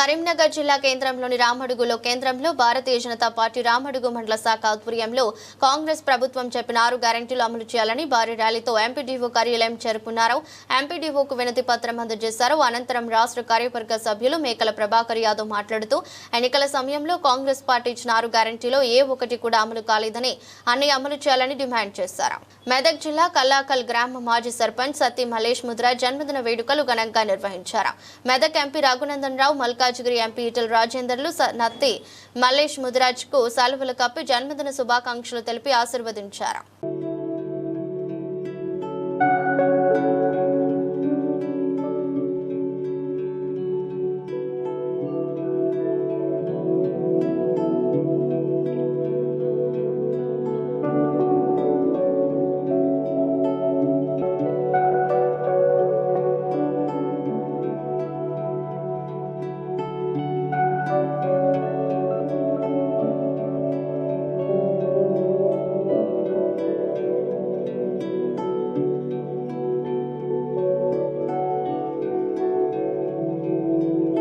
కరీంనగర్ జిల్లా కేంద్రంలోని రామడుగులో కేంద్రంలో భారతీయ జనతా పార్టీ రామడుగు మండల శాఖ ఆధ్వర్యంలో కాంగ్రెస్ ప్రభుత్వం చెప్పిన ఆరు గ్యారెంటీలు అమలు చేయాలని భారీ ర్యాలీతో ఎంపీడీఓ కార్యాలయం చేరుకున్నారు. ఎంపీడీఓకు వినతి పత్రం అందజేశారు. అనంతరం రాష్ట్ర కార్యవర్గ సభ్యులు మేకల ప్రభాకర్ యాదవ్ మాట్లాడుతూ ఎన్నికల సమయంలో కాంగ్రెస్ పార్టీ ఇచ్చిన ఆరు గ్యారంటీలో ఏ ఒకటి కూడా అమలు కాలేదని అన్ని అమలు చేయాలని డిమాండ్ చేశారు. మెదక్ జిల్లా కల్లాకల్ గ్రామ మాజీ సర్పంచ్ సతీ మలేష్ ముద్ర జన్మదిన వేడుకలు ఘనంగా నిర్వహించారు. మెదక్ ఎంపీ రఘునందన్ రావు మల్కాజ్గిరి ఎంపీ ఈటల రాజేందర్లు నత్తి మల్లేష్ ముదిరాజ్కు కు కప్పి జన్మదిన శుభాకాంక్షలు తెలిపి ఆశీర్వదించారు.